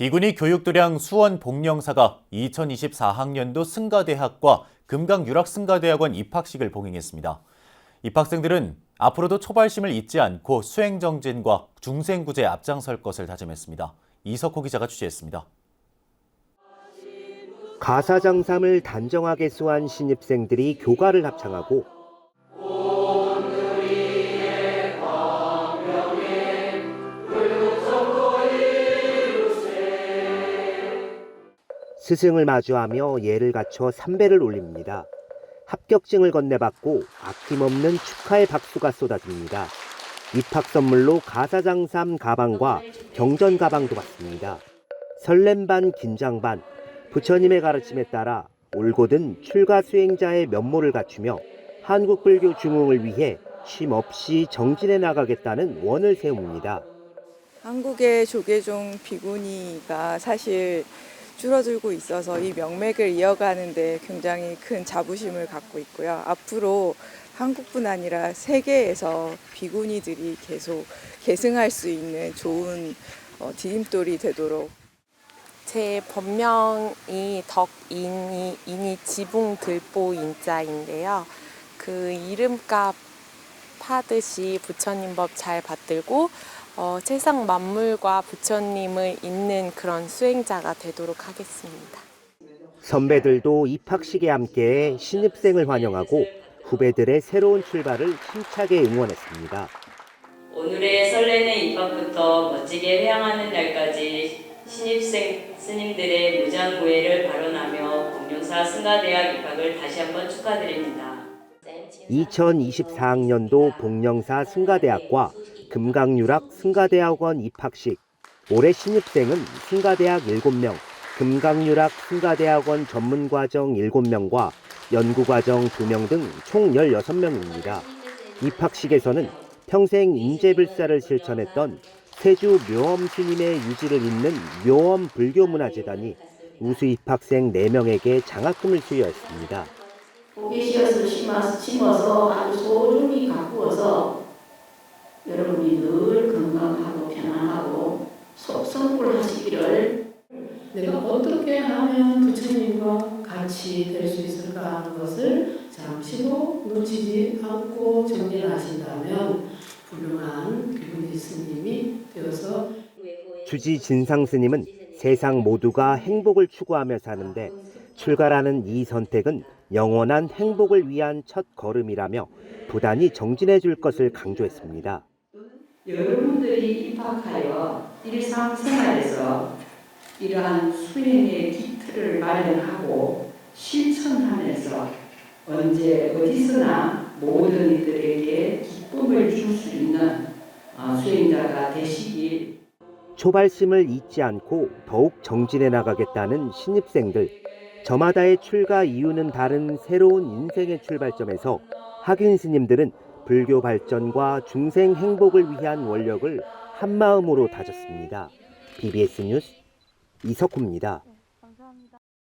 비군이 교육도량 수원 복령사가 2024학년도 승가대학과 금강유락승가대학원 입학식을 봉행했습니다. 입학생들은 앞으로도 초발심을 잊지 않고 수행정진과 중생구제에 앞장설 것을 다짐했습니다. 이석호 기자가 취재했습니다. 가사장삼을 단정하게 수한 신입생들이 교가를 합창하고 스승을 마주하며 예를 갖춰 삼배를 올립니다. 합격증을 건네받고 아낌없는 축하의 박수가 쏟아집니다. 입학 선물로 가사장삼 가방과 경전 가방도 받습니다. 설렘 반 긴장 반 부처님의 가르침에 따라 올곧은 출가 수행자의 면모를 갖추며 한국 불교 중흥을 위해 쉼 없이 정진해 나가겠다는 원을 세웁니다. 한국의 조계종 비구니가 사실 줄어들고 있어서 이 명맥을 이어가는데 굉장히 큰 자부심을 갖고 있고요. 앞으로 한국뿐 아니라 세계에서 비구니들이 계속 계승할 수 있는 좋은 어, 디딤돌이 되도록 제 본명이 덕인이 인이 지붕 들보 인자인데요. 그 이름값 하듯이 부처님 법 잘 받들고 어, 세상 만물과 부처님을 잇는 그런 수행자가 되도록 하겠습니다. 선배들도 입학식에 함께해 신입생을 환영하고 후배들의 새로운 출발을 힘차게 응원했습니다. 오늘의 설레는 입학부터 멋지게 회양하는 날까지 신입생 스님들의 무장 고해를 발언하며 공룡사 승가대학 입학을 다시 한번 축하드립니다. 2024학년도 복령사 승가대학과 금강유락 승가대학원 입학식 올해 신입생은 승가대학 7명, 금강유락 승가대학원 전문과정 7명과 연구과정 2명 등 총 16명입니다. 입학식에서는 평생 인재불사를 실천했던 세주 묘엄 스님의 유지를 잇는 묘엄 불교문화재단이 우수 입학생 4명에게 장학금을 수여했습니다. 복의 씨앗을 심어서, 아주 소중히 가꾸어서 여러분이 늘 건강하고 편안하고 속성불 하시기를 내가 어떻게 하면 부처님과 같이 될 수 있을까 하는 것을 잠시도 놓치지 않고 정진하신다면 훌륭한 비구니 스님이 되어서 주지 진상 스님은 세상 모두가 행복을 추구하며 사는데 출가라는 이 선택은 영원한 행복을 위한 첫 걸음이라며 부단히 정진해 줄 것을 강조했습니다. 여러분들이 입학하여 일상생활에서 이러한 수행의 기틀을 마련하고 실천하면서 언제 어디서나 모든 이들에게 기쁨을 줄 수 있는 어, 수행자가 되시길 초발심을 잊지 않고 더욱 정진해 나가겠다는 신입생들. 저마다의 출가 이유는 다른 새로운 인생의 출발점에서 학인 스님들은 불교 발전과 중생 행복을 위한 원력을 한마음으로 다졌습니다. BBS 뉴스 이석호입니다.